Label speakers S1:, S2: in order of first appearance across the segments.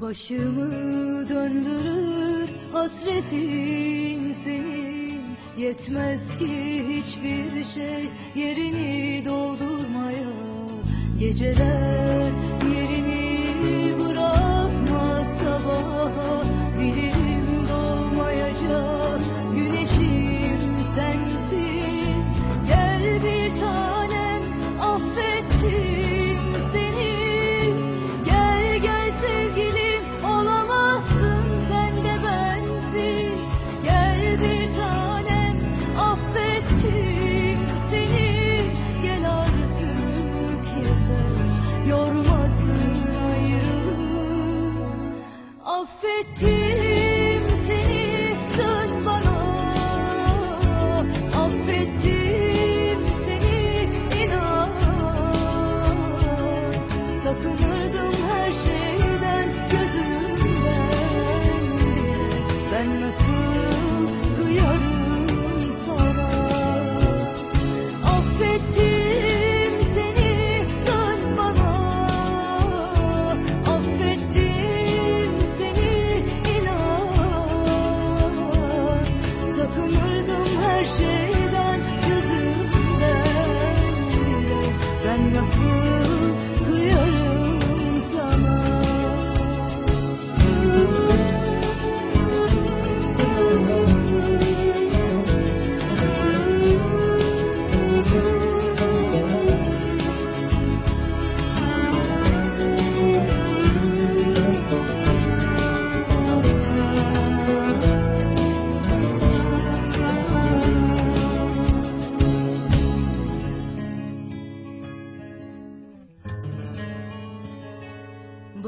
S1: Başımı döndürür hasretin senin. Yetmez ki hiçbir şey yerini doldurmaya. Geceler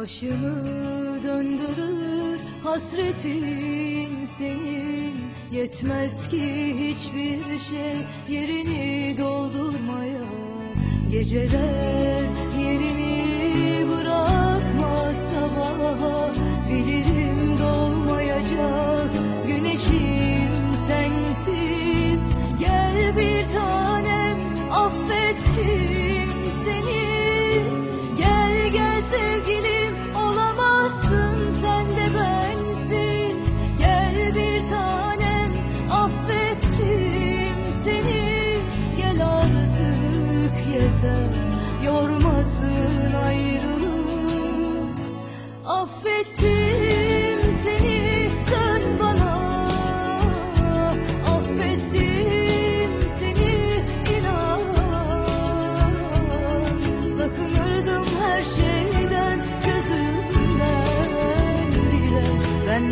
S1: Başımı döndürür hasretin senin. Yetmez ki hiçbir şey yerini doldurmaya. Geceler yerini bırakmaz sabaha. Bilirim doğmayacak güneşi.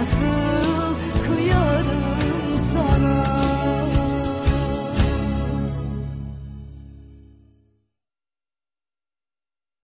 S1: nasıl kıyarım sana?